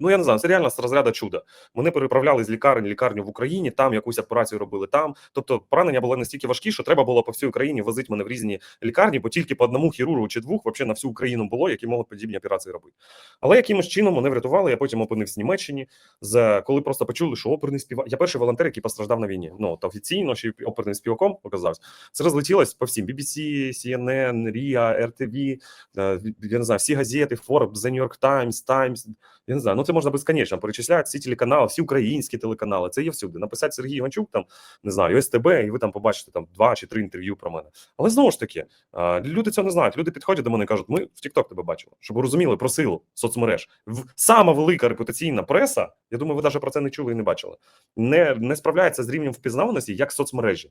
Ну я не знаю, це реально з розряду чуда. Мене переправляли з лікарень лікарню в Україні, там якусь операцію робили там. Тобто поранення було настільки важкі, що треба було по всій Україні возити мене в різні лікарні, бо тільки по одному хірургу чи двох взагалі на всю Україну було, які можуть подібні операції робити. Але якимось чином мене врятували. Я потім опинився в Німеччині. З коли просто почули, що оперний співак. Я перший волонтер, який постраждав на війні. Ну та офіційно ще оперним співаком оказався. Це розлетілось по всім BBC, CNN, RIA, RTV, е, я не знаю, всі газети, Forbes, The New York Times, Times. Я не знаю, ну це можна безконечно перечисляти всі телеканали, всі українські телеканали. Це є всюди. Написати Сергій Іванчук, там не знаю, СТБ, і ви там побачите там два чи три інтерв'ю про мене. Але знову ж таки, люди цього не знають. Люди підходять до мене і кажуть, ми в TikTok тебе бачили, щоб розуміли про силу соцмереж. Сама велика репутаційна преса. Я думаю, ви навіть про це не чули і не бачили. Не, не справляється з рівнем впізнаваності, як соцмережі.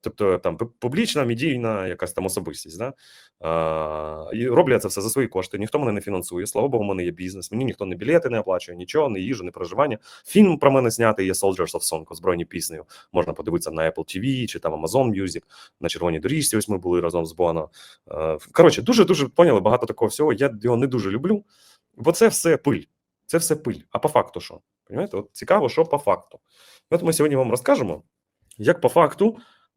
Тобто там публічна, медійна якась там особистість. Да? А, і роблю я це все за свої кошти. Ніхто мене не фінансує. Слава Богу, у мене є бізнес. Мені ніхто не білети не оплачує, нічого, не їжу, не проживання. Фільм про мене знятий є Soldiers of Song, озброєні піснею. Можна подивитися на Apple TV чи там Amazon Music, на червоній доріжці. Ось ми були разом з Боно. Коротше, дуже дуже поняли багато такого всього. Я його не дуже люблю, бо це все пиль. Це все пиль. А по факту що? Понимаєте? От цікаво, що по факту. От ми сьогодні вам розкажемо, як по факту